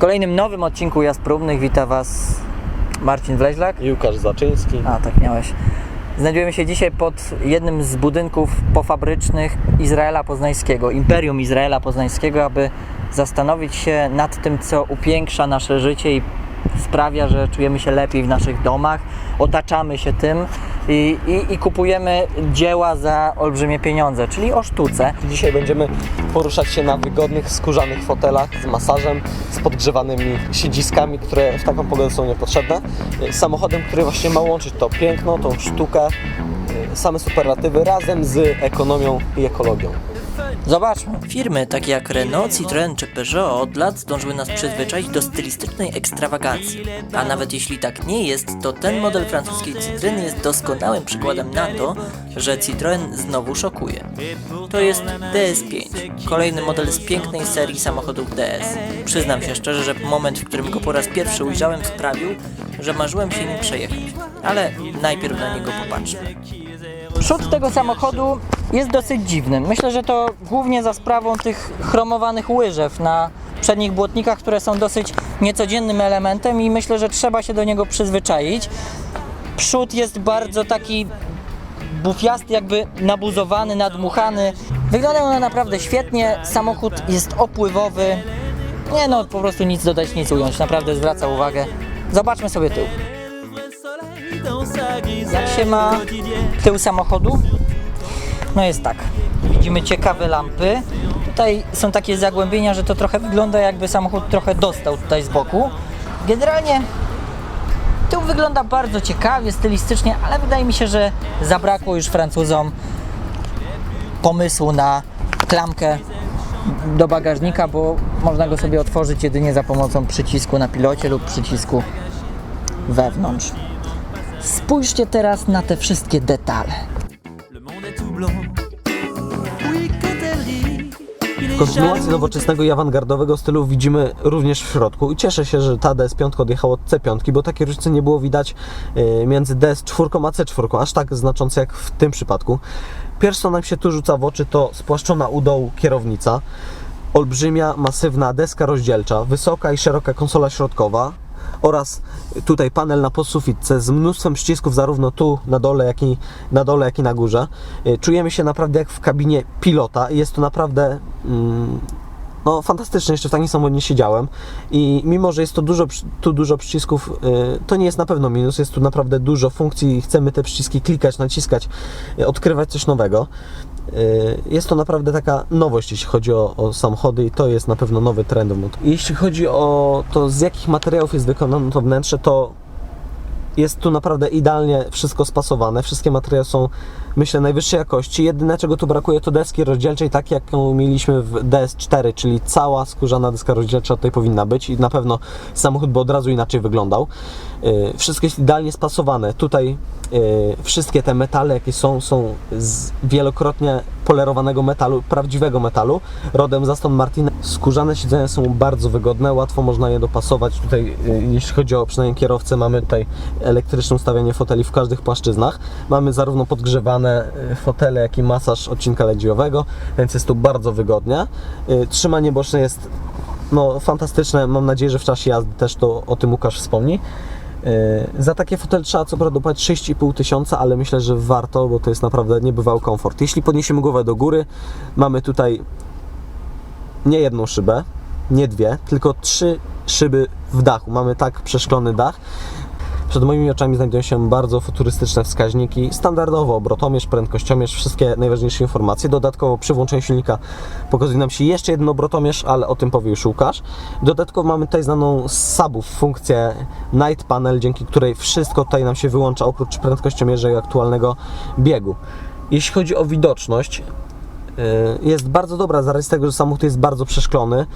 kolejnym nowym odcinku Jazd Próbnych wita Was Marcin Wleźlak. I Łukasz Zaczyński. A, tak miałeś. Znajdujemy się dzisiaj pod jednym z budynków pofabrycznych Izraela Poznańskiego, Imperium Izraela Poznańskiego, aby zastanowić się nad tym, co upiększa nasze życie i sprawia, że czujemy się lepiej w naszych domach, otaczamy się tym i, i, i kupujemy dzieła za olbrzymie pieniądze, czyli o sztuce. Dzisiaj będziemy poruszać się na wygodnych, skórzanych fotelach z masażem, z podgrzewanymi siedziskami, które w taką pogodę są niepotrzebne. Y, Samochodem, który właśnie ma łączyć to piękno, tą sztukę, y, same superlatywy razem z ekonomią i ekologią. Zobaczmy. Firmy takie jak Renault, Citroën czy Peugeot od lat zdążyły nas przyzwyczaić do stylistycznej ekstrawagancji. A nawet jeśli tak nie jest, to ten model francuskiej cytryny jest doskonałym przykładem na to, że Citroën znowu szokuje. To jest DS5, kolejny model z pięknej serii samochodów DS. Przyznam się szczerze, że moment, w którym go po raz pierwszy ujrzałem sprawił, że marzyłem się nim przejechać. Ale najpierw na niego popatrzmy. Przód tego samochodu jest dosyć dziwny. Myślę, że to głównie za sprawą tych chromowanych łyżew na przednich błotnikach, które są dosyć niecodziennym elementem i myślę, że trzeba się do niego przyzwyczaić. Przód jest bardzo taki bufiasty, jakby nabuzowany, nadmuchany. Wygląda on naprawdę świetnie. Samochód jest opływowy. Nie no, po prostu nic dodać, nic ująć. Naprawdę zwraca uwagę. Zobaczmy sobie tył. Jak się ma tył samochodu? No jest tak. Widzimy ciekawe lampy. Tutaj są takie zagłębienia, że to trochę wygląda jakby samochód trochę dostał tutaj z boku. Generalnie tył wygląda bardzo ciekawie, stylistycznie, ale wydaje mi się, że zabrakło już Francuzom pomysłu na klamkę do bagażnika, bo można go sobie otworzyć jedynie za pomocą przycisku na pilocie lub przycisku wewnątrz. Spójrzcie teraz na te wszystkie detale. Kontynuację nowoczesnego i awangardowego stylu widzimy również w środku. I cieszę się, że ta DS5 odjechała od C5, bo takiej różnicy nie było widać y, między DS4 a C4, aż tak znaczące jak w tym przypadku. Pierwsze co nam się tu rzuca w oczy to spłaszczona u dołu kierownica, olbrzymia, masywna deska rozdzielcza, wysoka i szeroka konsola środkowa oraz tutaj panel na posufitce z mnóstwem przycisków zarówno tu na dole, jak i na dole, jak i na górze. Y, Czujemy się naprawdę jak w kabinie pilota jest to naprawdę mm, no, fantastycznie, jeszcze w takim samochodzie siedziałem i mimo, że jest to dużo, tu dużo przycisków, y, to nie jest na pewno minus, jest tu naprawdę dużo funkcji i chcemy te przyciski klikać, naciskać, y, odkrywać coś nowego. Y, Jest to naprawdę taka nowość, jeśli chodzi o, o samochody i to jest na pewno nowy trend. Jeśli chodzi o to, z jakich materiałów jest wykonane to wnętrze, to jest tu naprawdę idealnie wszystko spasowane. Wszystkie materiały są, myślę, najwyższej jakości. Jedyne, czego tu brakuje, to deski rozdzielczej, tak jaką mieliśmy w DS4, czyli cała skórzana deska rozdzielcza tutaj powinna być i na pewno samochód by od razu inaczej wyglądał. Yy, Wszystko jest idealnie spasowane. Tutaj yy, wszystkie te metale, jakie są, są z wielokrotnie polerowanego metalu, prawdziwego metalu, rodem z Aston Martina. Skórzane siedzenia są bardzo wygodne, łatwo można je dopasować. Tutaj, yy, jeśli chodzi o przynajmniej kierowcę, mamy tutaj elektryczne ustawianie foteli w każdych płaszczyznach. Mamy zarówno podgrzewane yy, fotele, jak i masaż odcinka ledziowego, więc jest tu bardzo wygodnie. Yy, Trzymanie boczne jest no, fantastyczne. Mam nadzieję, że w czasie jazdy też to o tym Łukasz wspomni. Yy, Za takie fotel trzeba co prawda dopłacić 6,5 tysiąca, ale myślę, że warto, bo to jest naprawdę niebywały komfort. Jeśli podniesiemy głowę do góry, mamy tutaj nie jedną szybę, nie dwie, tylko trzy szyby w dachu. Mamy tak przeszklony dach. Przed moimi oczami znajdują się bardzo futurystyczne wskaźniki, standardowo obrotomierz, prędkościomierz, wszystkie najważniejsze informacje. Dodatkowo przy włączeniu silnika pokazuje nam się jeszcze jeden obrotomierz, ale o tym powie już Łukasz. Dodatkowo mamy tutaj znaną z subów funkcję Night Panel, dzięki której wszystko tutaj nam się wyłącza oprócz prędkościomierza i aktualnego biegu. Jeśli chodzi o widoczność, y, jest bardzo dobra z racji tego, że samochód jest bardzo przeszklony.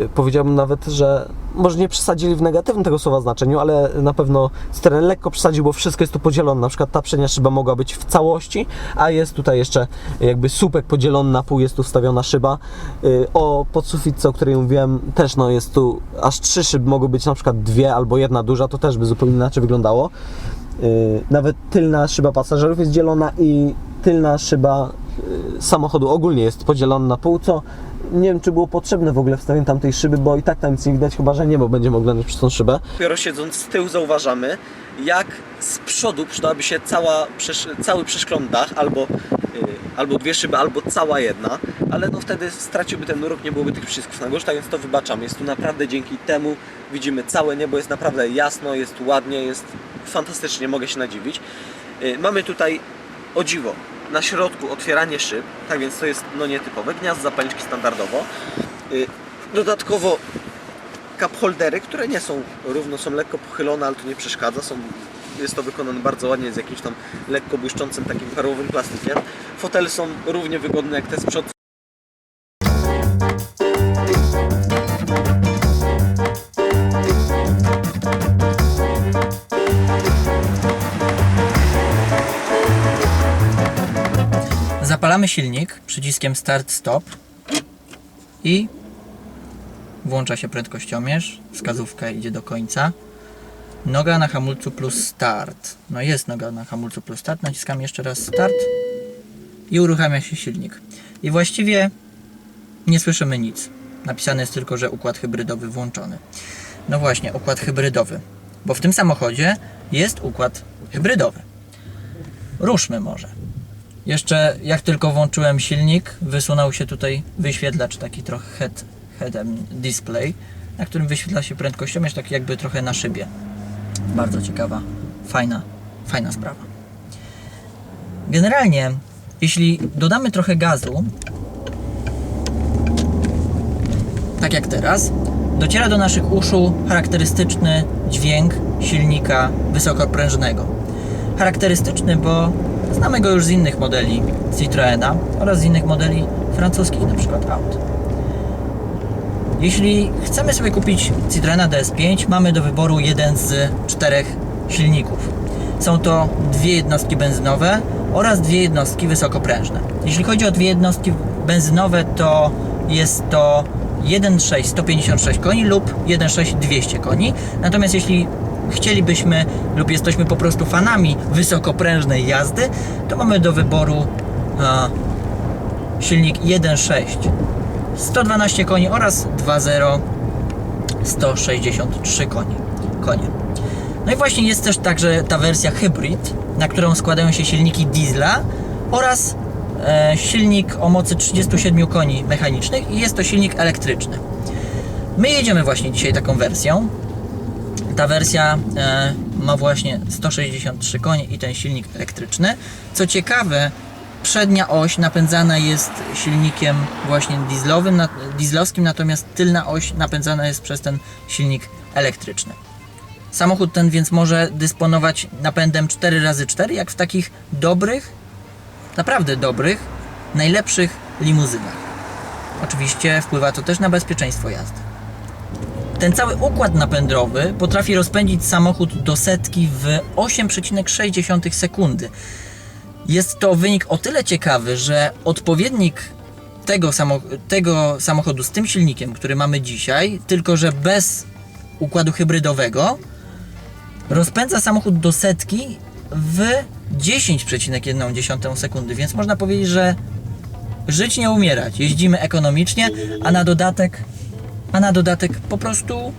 Y, Powiedziałbym nawet, że może nie przesadzili w negatywnym tego słowa znaczeniu, ale na pewno Citroen lekko przesadził, bo wszystko jest tu podzielone. Na przykład ta przednia szyba mogła być w całości, a jest tutaj jeszcze jakby słupek podzielony na pół, jest tu wstawiona szyba. Y, O podsufitce, o której mówiłem, też no jest tu aż trzy szyby, mogły być na przykład dwie albo jedna duża, to też by zupełnie inaczej wyglądało. Y, Nawet tylna szyba pasażerów jest dzielona i tylna szyba samochodu ogólnie jest podzielona na pół, co nie wiem, czy było potrzebne w ogóle wstawienie tamtej szyby, bo i tak tam nic nie widać, chyba że niebo będziemy oglądać przez tą szybę. Dopiero siedząc z tyłu zauważamy, jak z przodu przydałaby się cała, cały przeszklony dach, albo, yy, albo dwie szyby, albo cała jedna, ale no wtedy straciłby ten urok, nie byłoby tych przycisków na górze, tak więc to wybaczam. Jest tu naprawdę dzięki temu widzimy całe niebo, jest naprawdę jasno, jest ładnie, jest fantastycznie, mogę się nadziwić. Yy, mamy tutaj o dziwo, na środku otwieranie szyb, tak więc to jest no nietypowe, gniazdo zapalniczki standardowo. Yy, Dodatkowo cup holdery, które nie są równo, są lekko pochylone, ale to nie przeszkadza. Są, jest to wykonane bardzo ładnie z jakimś tam lekko błyszczącym takim perłowym plastikiem. Fotele są równie wygodne jak te z przodu. Zapalamy silnik przyciskiem Start-Stop i włącza się prędkościomierz, wskazówka idzie do końca. Noga na hamulcu plus start. No jest noga na hamulcu plus start. Naciskam jeszcze raz start i uruchamia się silnik. I właściwie nie słyszymy nic. Napisane jest tylko, że układ hybrydowy włączony. No właśnie, układ hybrydowy. Bo w tym samochodzie jest układ hybrydowy. Ruszmy może. Jeszcze jak tylko włączyłem silnik, wysunął się tutaj wyświetlacz taki trochę head, head em, display, na którym wyświetla się prędkościomierz tak jakby trochę na szybie. Bardzo ciekawa, fajna, fajna sprawa. Generalnie, jeśli dodamy trochę gazu, tak jak teraz, dociera do naszych uszu charakterystyczny dźwięk silnika wysokoprężnego. Charakterystyczny, bo znamy go już z innych modeli Citroena oraz z innych modeli francuskich, przykład aut. Jeśli chcemy sobie kupić Citroena DS5, mamy do wyboru jeden z czterech silników. Są to dwie jednostki benzynowe oraz dwie jednostki wysokoprężne. Jeśli chodzi o dwie jednostki benzynowe, to jest to 1.6 156 koni lub 1.6 200 koni. Natomiast jeśli chcielibyśmy lub jesteśmy po prostu fanami wysokoprężnej jazdy, to mamy do wyboru e, silnik 1.6 112 koni oraz 2.0 163 koni. konie. No i właśnie jest też także ta wersja hybrid, na którą składają się silniki diesla oraz e, silnik o mocy 37 koni mechanicznych i jest to silnik elektryczny. My jedziemy właśnie dzisiaj taką wersją. Ta wersja e, ma właśnie 163 konie i ten silnik elektryczny. Co ciekawe, przednia oś napędzana jest silnikiem właśnie dieslowym, na, dieslowskim, natomiast tylna oś napędzana jest przez ten silnik elektryczny. Samochód ten więc może dysponować napędem 4x4, jak w takich dobrych, naprawdę dobrych, najlepszych limuzynach. Oczywiście wpływa to też na bezpieczeństwo jazdy. Ten cały układ napędowy potrafi rozpędzić samochód do setki w 8,6 sekundy. Jest to wynik o tyle ciekawy, że odpowiednik tego, samo, tego samochodu z tym silnikiem, który mamy dzisiaj, tylko że bez układu hybrydowego, rozpędza samochód do setki w 10,1 sekundy, więc można powiedzieć, że żyć nie umierać. Jeździmy ekonomicznie, a na dodatek, a na dodatek po prostu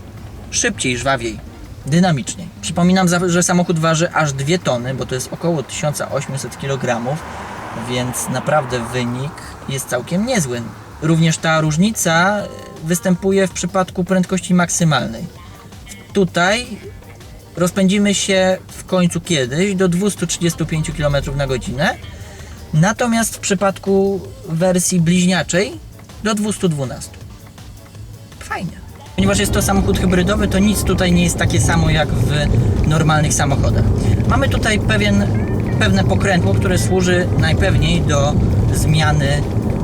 szybciej, żwawiej, dynamiczniej. Przypominam, że samochód waży aż 2 tony, bo to jest około 1800 kg, więc naprawdę wynik jest całkiem niezły. Również ta różnica występuje w przypadku prędkości maksymalnej. Tutaj rozpędzimy się w końcu kiedyś do 235 km na godzinę, natomiast w przypadku wersji bliźniaczej do 212. Ponieważ jest to samochód hybrydowy, to nic tutaj nie jest takie samo jak w normalnych samochodach. Mamy tutaj pewien, pewne pokrętło, które służy najpewniej do zmiany,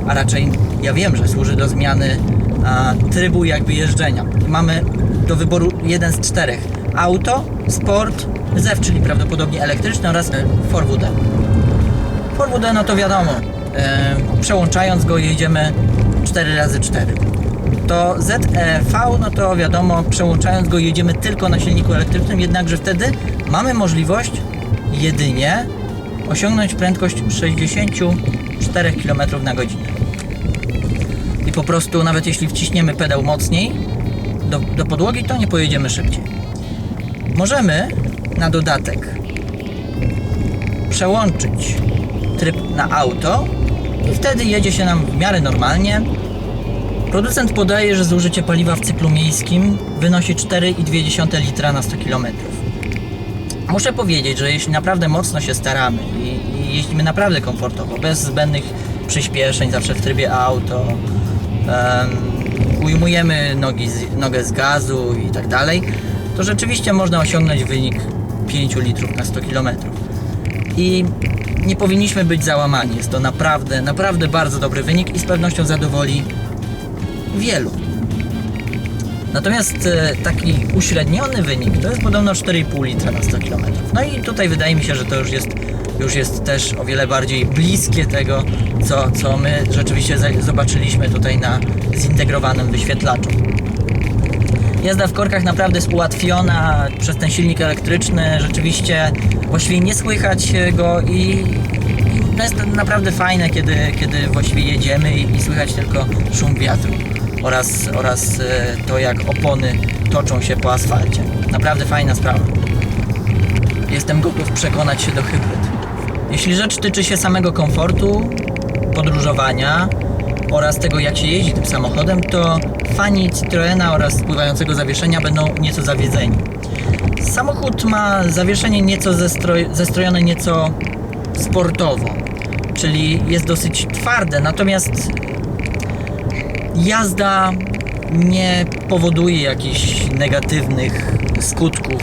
a raczej ja wiem, że służy do zmiany a, trybu jakby jeżdżenia. Mamy do wyboru jeden z czterech. Auto, sport, ZEW, czyli prawdopodobnie elektryczny oraz e, 4WD. 4WD no to wiadomo, e, przełączając go jedziemy 4x4. To ZEV, no to wiadomo, przełączając go jedziemy tylko na silniku elektrycznym, jednakże wtedy mamy możliwość jedynie osiągnąć prędkość 64 km na godzinę. i po prostu nawet jeśli wciśniemy pedał mocniej do, do podłogi, to nie pojedziemy szybciej. Możemy na dodatek przełączyć tryb na auto i wtedy jedzie się nam w miarę normalnie. Producent podaje, że zużycie paliwa w cyklu miejskim wynosi 4,2 litra na 100 km. Muszę powiedzieć, że jeśli naprawdę mocno się staramy i, i jeździmy naprawdę komfortowo, bez zbędnych przyspieszeń, zawsze w trybie auto, em, ujmujemy nogi z, nogę z gazu i tak dalej, to rzeczywiście można osiągnąć wynik 5 litrów na 100 km. I nie powinniśmy być załamani. Jest to naprawdę, naprawdę bardzo dobry wynik i z pewnością zadowoli wielu. Natomiast e, taki uśredniony wynik to jest podobno 4,5 litra na 100 km. No i tutaj wydaje mi się, że to już jest, już jest też o wiele bardziej bliskie tego, co, co my rzeczywiście zobaczyliśmy tutaj na zintegrowanym wyświetlaczu. Jazda w korkach naprawdę jest ułatwiona przez ten silnik elektryczny. Rzeczywiście właściwie nie słychać go i, no jest to naprawdę fajne, kiedy, kiedy właściwie jedziemy i, i słychać tylko szum wiatru oraz, oraz e, to, jak opony toczą się po asfalcie. Naprawdę fajna sprawa. Jestem gotów przekonać się do hybryd. Jeśli rzecz tyczy się samego komfortu, podróżowania oraz tego, jak się jeździ tym samochodem, to fani Citroena oraz pływającego zawieszenia będą nieco zawiedzeni. Samochód ma zawieszenie nieco zestroj- zestrojone nieco sportowo, czyli jest dosyć twarde, natomiast jazda nie powoduje jakichś negatywnych skutków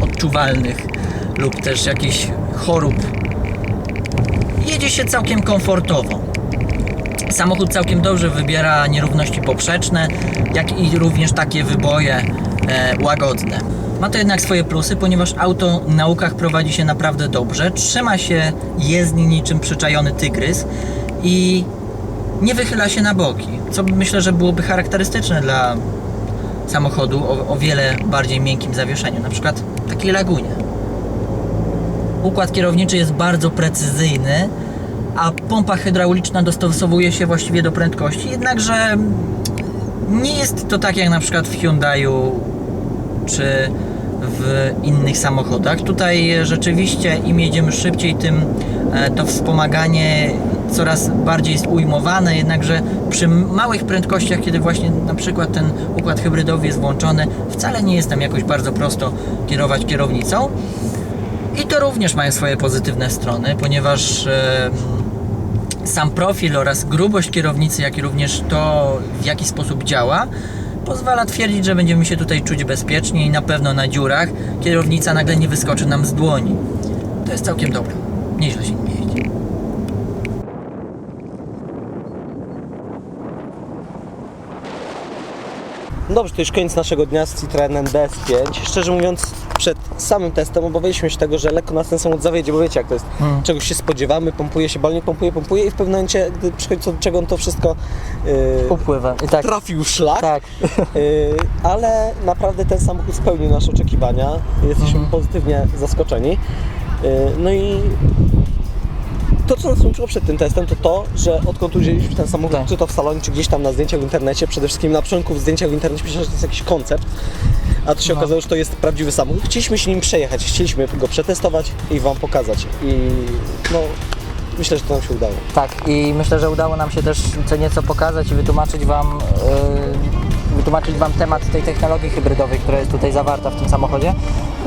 odczuwalnych lub też jakichś chorób. Jedzie się całkiem komfortowo. Samochód całkiem dobrze wybiera nierówności poprzeczne, jak i również takie wyboje e, łagodne. Ma to jednak swoje plusy, ponieważ auto na łukach prowadzi się naprawdę dobrze, trzyma się jezdni niczym przyczajony tygrys i nie wychyla się na boki, co myślę, że byłoby charakterystyczne dla samochodu o, o wiele bardziej miękkim zawieszeniu, na przykład takiej lagunie. Układ kierowniczy jest bardzo precyzyjny, a pompa hydrauliczna dostosowuje się właściwie do prędkości, jednakże nie jest to tak jak na przykład w Hyundai'u czy w innych samochodach. Tutaj rzeczywiście im jedziemy szybciej, tym e, to wspomaganie coraz bardziej jest ujmowane, jednakże przy małych prędkościach, kiedy właśnie na przykład ten układ hybrydowy jest włączony, wcale nie jest tam jakoś bardzo prosto kierować kierownicą. I to również mają swoje pozytywne strony, ponieważ sam profil oraz grubość kierownicy, jak i również to, w jaki sposób działa, pozwala twierdzić, że będziemy się tutaj czuć bezpiecznie i na pewno na dziurach kierownica nagle nie wyskoczy nam z dłoni. To jest całkiem dobre. Nieźle się nim jeździ. Dobrze, to już koniec naszego dnia z Citroenem DS5. Szczerze mówiąc, przed samym testem obawialiśmy się tego, że lekko nas ten samochód zawiedzie, bo wiecie jak to jest. Hmm. Czegoś się spodziewamy, pompuje się balnie, pompuje, pompuje i w pewnym momencie, gdy przychodzi co do czego, on to wszystko yy, Upływa. I tak. trafił w szlak. Tak. Yy, ale naprawdę ten samochód spełnił nasze oczekiwania. Jesteśmy Mhm. pozytywnie zaskoczeni. Yy, no i to, co nas łączyło przed tym testem, to to, że odkąd wzięliśmy ten samochód, Tak. czy to w salonie, czy gdzieś tam na zdjęciach w internecie, przede wszystkim na początku w zdjęciach w internecie myślałem, że to jest jakiś koncept, a to się No. okazało, że to jest prawdziwy samochód. Chcieliśmy się nim przejechać, chcieliśmy go przetestować i Wam pokazać. I no, myślę, że to nam się udało. Tak, i myślę, że udało nam się też co nieco pokazać i wytłumaczyć Wam, yy, wytłumaczyć Wam temat tej technologii hybrydowej, która jest tutaj zawarta w tym samochodzie,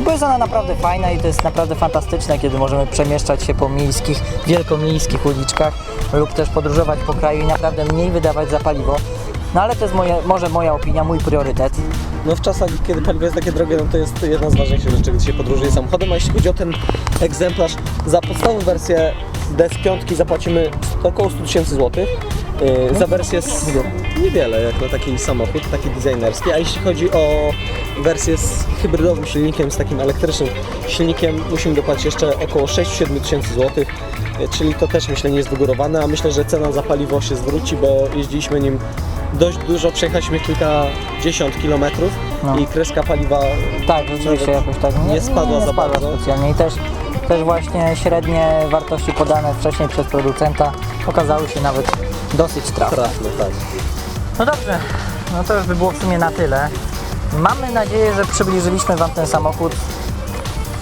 bo jest ona naprawdę fajna i to jest naprawdę fantastyczne, kiedy możemy przemieszczać się po miejskich, wielkomiejskich uliczkach lub też podróżować po kraju i naprawdę mniej wydawać za paliwo. No ale to jest moje, może moja opinia, mój priorytet. No w czasach, kiedy paliwo jest takie drogie, no to jest jedna z ważniejszych rzeczy, gdy się podróżuje samochodem, a jeśli chodzi o ten egzemplarz, za podstawową wersję DS5 zapłacimy około 100 tysięcy złotych. Yy, za wersję z niewiele, jak na taki samochód, taki designerski, a jeśli chodzi o wersję z hybrydowym silnikiem, z takim elektrycznym silnikiem, musimy dopłacić jeszcze około 6-7 tysięcy złotych, czyli to też myślę nie jest wygórowane, a myślę, że cena za paliwo się zwróci, bo jeździliśmy nim dość dużo, przejechaliśmy kilkadziesiąt kilometrów No. i kreska paliwa Tak, rzeczywiście jakoś tak nie spadła nie za spadła bardzo. specjalnie i też, też właśnie średnie wartości podane wcześniej przez producenta okazały się nawet Dosyć trafne. Trafne, tak. No dobrze, no to już by było w sumie na tyle. Mamy nadzieję, że przybliżyliśmy Wam ten samochód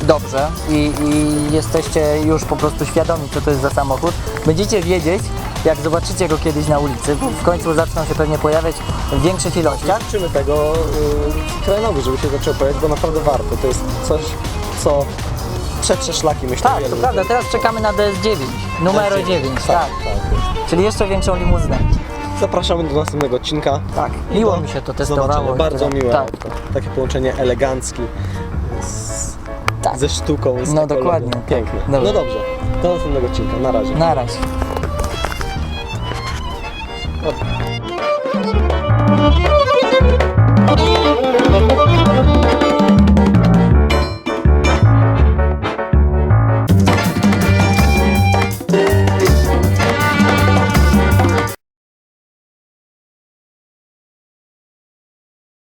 dobrze i, i jesteście już po prostu świadomi, co to jest za samochód. Będziecie wiedzieć, jak zobaczycie go kiedyś na ulicy, bo w końcu zaczną się pewnie pojawiać w większych ilościach. Życzymy tego yy, żeby się zaczął pojawiać, bo naprawdę warto. To jest coś, co przetrze szlaki, myślę. Tak, to prawda, teraz czekamy na DS9, numer 9, tak. tak. Czyli jeszcze większą limuzynę. Zapraszamy do następnego odcinka. Tak, I miło do mi się to testowało. Bardzo miłe Tak, auto. Takie połączenie elegancki z, Tak. ze sztuką. Z No dokładnie, tak. Piękne. Dobrze. No dobrze, do następnego odcinka. Na razie. na razie.